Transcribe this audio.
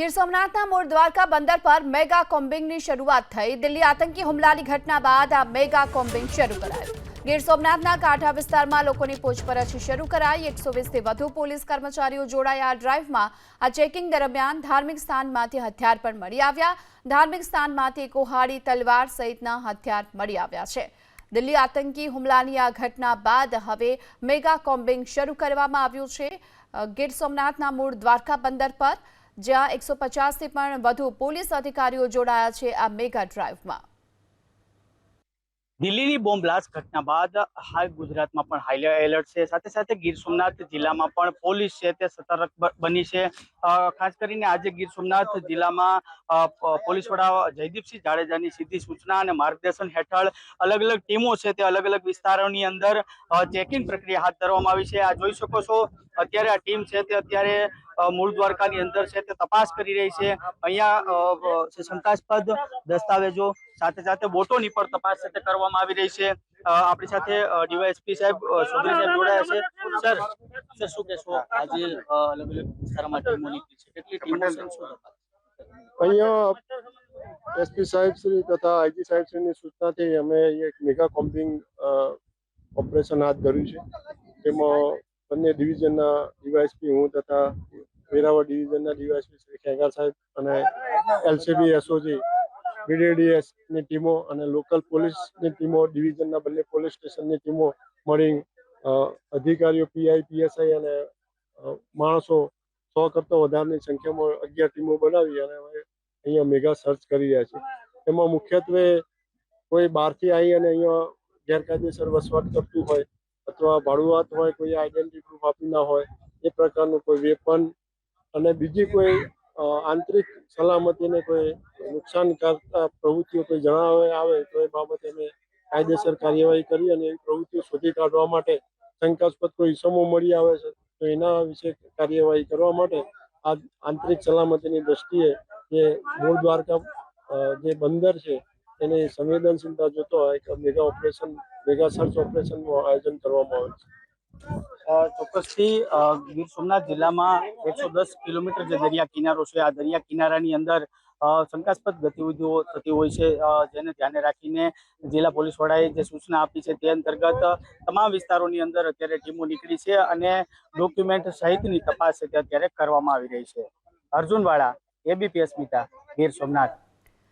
ગીર સોમનાથના મૂળ દ્વારકા બંદર પર મેગા કોમ્બિંગની શરૂઆત થઈ. દિલ્હી આતંકી હુમલાની ઘટના બાદ આ મેગા કોમ્બિંગ શરૂ કરાયું. ગીર સોમનાથના કાંઠા વિસ્તારમાં લોકોની પૂછપરછ શરૂ કરાઈ. એકસો વીસથી વધુ પોલીસ કર્મચારીઓ જોડાયા. ડ્રાઈવમાં આ ચેકિંગ દરમિયાન ધાર્મિક સ્થાનમાંથી હથિયાર પણ મળી આવ્યા. ધાર્મિક સ્થાનમાંથી કુહાડી, તલવાર સહિતના હથિયાર મળી આવ્યા છે. દિલ્હી આતંકી હુમલાની આ ઘટના બાદ હવે મેગા કોમ્બિંગ શરૂ કરવામાં આવ્યું છે. ગીર સોમનાથના મૂળ દ્વારકા બંદર પર જ્યાં એકસો પચાસથી પણ વધુ પોલીસ અધિકારીઓ જોડાયા છે આ મેગા ડ્રાઈવમાં દિલ્હીની બોમ્બ બ્લાસ્ટ ઘટના બાદ હાલ ગુજરાતમાં પણ હાઈ એલર્ટ છે. સાથે સાથે ગીર સોમનાથ જિલ્લામાં પણ પોલીસ છે તે સતર્ક બની છે. ખાસ કરીને આજે ગીર સોમનાથ જિલ્લામાં પોલીસ વડા જયદીપસિંહ જાડેજાની સીધી સૂચના અને માર્ગદર્શન હેઠળ અલગ અલગ ટીમો છે તે અલગ અલગ વિસ્તારોની અંદર ચેકિંગ પ્રક્રિયા હાથ ધરવામાં આવી છે. આ જોઈ શકો છો અત્યારે આ ટીમ છે તે અત્યારે મૂળ દ્વારકાની અંદર છે તે તપાસ કરી રહી છે. અહીંયા શંકાસ્પદ દસ્તાવેજો સાથે સાથે બોટોની પણ તપાસ તે કરવામાં આવી રહી છે. આપણી સાથે ડીવાયએસપી સાહેબ સુધી સાહેબ જોડાયા છે. સર સર, શું કહેશો? આજે અલગ અલગ વિસ્તારમાં ટીમો નીકળી છે. કેટલી ટીમો? અહીંયા એસપી સાહેબ શ્રી તથા આઈજી સાહેબ શ્રીની સૂચનાથી અમે એક મેગા કોમ્બિંગ ઓપરેશન હાથ ધર્યું છે. તેમાં બંને ડિવિઝનના ડીવાયસપી હું તથા વેરાવળ ડિવિઝનના ડીવાયસપી શ્રી ખેગાર સાહેબ અને એલસીબી એસઓજી બીડીડીએસની ટીમો અને લોકલ પોલીસની ટીમો, ડિવિઝનના બંને પોલીસ સ્ટેશનની ટીમો મળી અધિકારીઓ, પીઆઈ, પીએસઆઈ અને માણસો સો કરતાં વધારેની સંખ્યામાં અગિયાર ટીમો બનાવી અને હવે અહીંયા મેગા સર્ચ કરી રહ્યા છે. એમાં મુખ્યત્વે કોઈ બહારથી આવી અને અહીંયા ગેરકાયદેસર વસવાટ કરતું હોય અથવા ભાડુઆત હોય, કોઈ આઈડેન્ટિટી પ્રૂફ આપી ના હોય, એ પ્રકારનું કોઈ વેપન અને બીજી કોઈ આંતરિક સલામતીને કોઈ નુકસાન કરતા પ્રવૃત્તિઓ કોઈ જણાવે આવે, તો એ બાબતે અમે કાયદેસર કાર્યવાહી કરી અને એવી પ્રવૃત્તિઓ શોધી કાઢવા માટે શંકાસ્પદ કોઈ ઇસમો મળી આવે છે, તો એના વિશે કાર્યવાહી કરવા માટે આ આંતરિક સલામતીની દ્રષ્ટિએ જે મૂળ દ્વારકા જે બંદર છે એની સંવેદનશીલતા જોતો એક મેગા ઓપરેશન મેગા સર્ચ ઓપરેશનનું આયોજન કરવામાં આવે છે. ચોક્કસથી ગીર સોમનાથ જિલ્લામાં એકસો દસ કિલોમીટર જે દરિયા કિનારો છે, આ દરિયા કિનારાની અંદર શંકાસ્પદ ગતિવિધિઓ થતી હોય છે. જેને ધ્યાને રાખીને જિલ્લા પોલીસ વડાએ જે સૂચના આપી છે તે અંતર્ગત તમામ વિસ્તારોની અંદર અત્યારે ટીમો નીકળી છે અને ડોક્યુમેન્ટ સહિતની તપાસ તે અત્યારે કરવામાં આવી રહી છે. અર્જુનવાળા એબીપી અસ્મિતા, ગીર સોમનાથ.